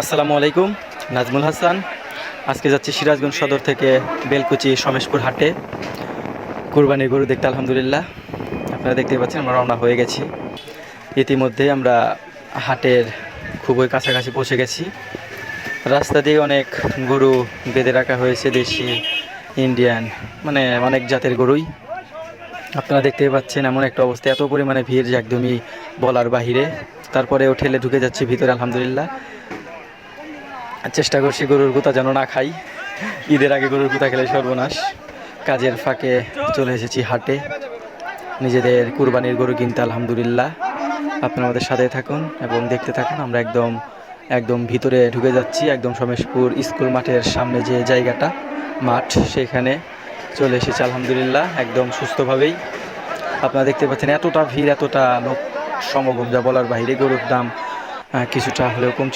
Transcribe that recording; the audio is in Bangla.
আসসালামু আলাইকুম, নাজমুল হাসান। আজকে যাচ্ছি সিরাজগঞ্জ সদর থেকে বেলকুচি সমেশপুর হাটে। কুরবানির গরু দেখতে আলহামদুলিল্লাহ। আপনারা দেখতে পাচ্ছেন আমরা রওনা হয়ে গেছি। ইতিমধ্যে আমরা হাটের খুবই কাছাকাছি পৌঁছে গেছি। রাস্তা দিয়ে অনেক গরু বেঁধে রাখা হয়েছে, দেশি, ইন্ডিয়ান মানে অনেক জাতের গরুই। আপনারা দেখতেই পাচ্ছেন এমন একটা অবস্থা, এত পরিমাণে ভিড় যে একদমই বলার বাহিরে। তারপরেও ঠেলে ঢুকে যাচ্ছে ভিতরে, আলহামদুলিল্লাহ। চেষ্টা করছি গরুর গুতা যেন না খাই। ঈদের আগে গরুর গুতা খেলে সর্বনাশ। কাজের ফাঁকে চলে এসেছি হাটে। নিজেদের কুরবানির গরু কিনতে আলহামদুলিল্লাহ। আপনারা আমাদের সাথে থাকুন এবং দেখতে থাকুন। আমরা একদম একদম ভিতরে ঢুকে যাচ্ছি। একদম সমেশপুর স্কুল মাঠের সামনে যে জায়গাটা, মাঠ, সেখানে চলে এসেছি আলহামদুলিল্লাহ। একদম সুস্থভাবেই। আপনারা দেখতে পাচ্ছেন এতটা ভিড়, এতটা লোক সমাগম, যা বলার বাইরে গরুর দাম কিছুটা হলেও কমছে।